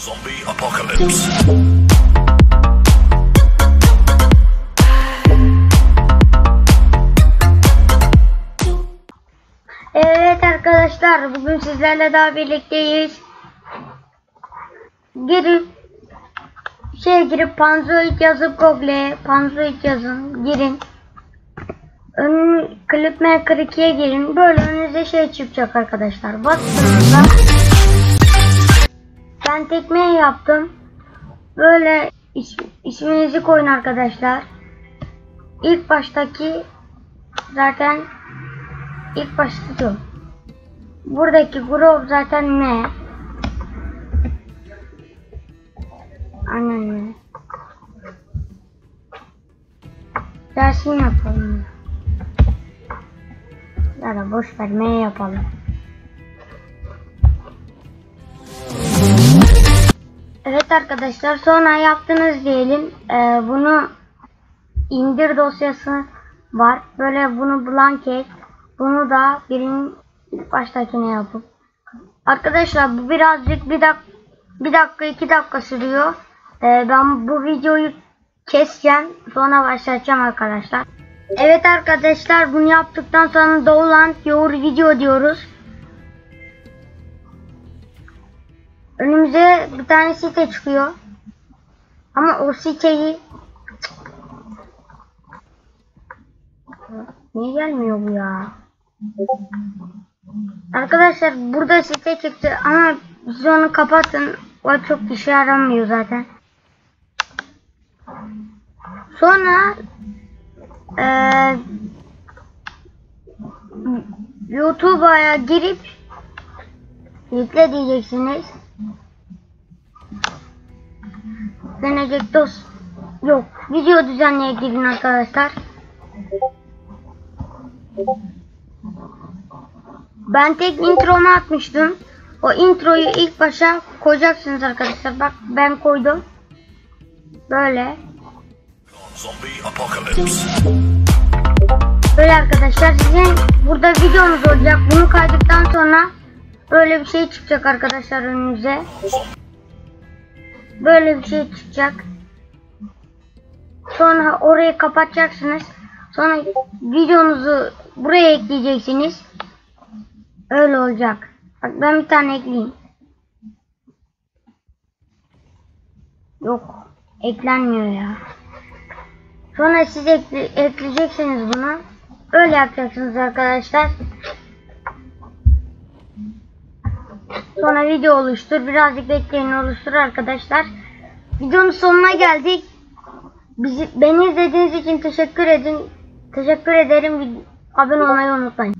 Zombie apocalypse. Evet arkadaşlar bugün sizlerle daha birlikteyiz. Girip şey girip Panzoid yazıp Google'e Panzoid yazın girin. Ön Clip Maker 2'ye girin. Böyle önünüze şey çıkacak arkadaşlar. Bastığınızda ben tekmeyi yaptım. Böyle is, isminizi koyun arkadaşlar. İlk baştaki zaten ilk başta Buradaki grup zaten M. Aynen M. Dersin yapalım. Ya da boş ver M yapalım. Evet arkadaşlar sonra yaptınız diyelim. Ee, bunu indir dosyası var. Böyle bunu blanket bunu da birin baştakine yapıp. Arkadaşlar bu birazcık bir dak bir dakika iki dakika sürüyor. Ee, ben bu videoyu keseceğim. Sonra başlatacağım arkadaşlar. Evet arkadaşlar bunu yaptıktan sonra Download Your Video diyoruz. Önümüze bir tane site çıkıyor. Ama o siteyi Niye gelmiyor bu ya? Arkadaşlar burada site çıktı ama siz onu kapatın. O çok işe yaramıyor zaten. Sonra eee YouTube'a girip yükle diyeceksiniz. Denecek dost yok. Video düzenleye girin arkadaşlar. Ben tek intromu atmıştım. O introyu ilk başa koyacaksınız arkadaşlar. Bak ben koydum. Böyle. Böyle arkadaşlar sizin burada videonuz olacak. Bunu kaydıktan sonra böyle bir şey çıkacak arkadaşlar önünüze. Böyle bir şey çıkacak. Sonra orayı kapatacaksınız. Sonra videonuzu buraya ekleyeceksiniz. Öyle olacak. Bak ben bir tane ekleyeyim. Yok. Eklenmiyor ya. Sonra siz ekle, ekleyeceksiniz bunu. Öyle yapacaksınız arkadaşlar. Sonra video oluştur. Birazcık bekleyin oluştur arkadaşlar. Videonun sonuna geldik. Bizi, beni izlediğiniz için teşekkür edin. Teşekkür ederim. Abone olmayı unutmayın.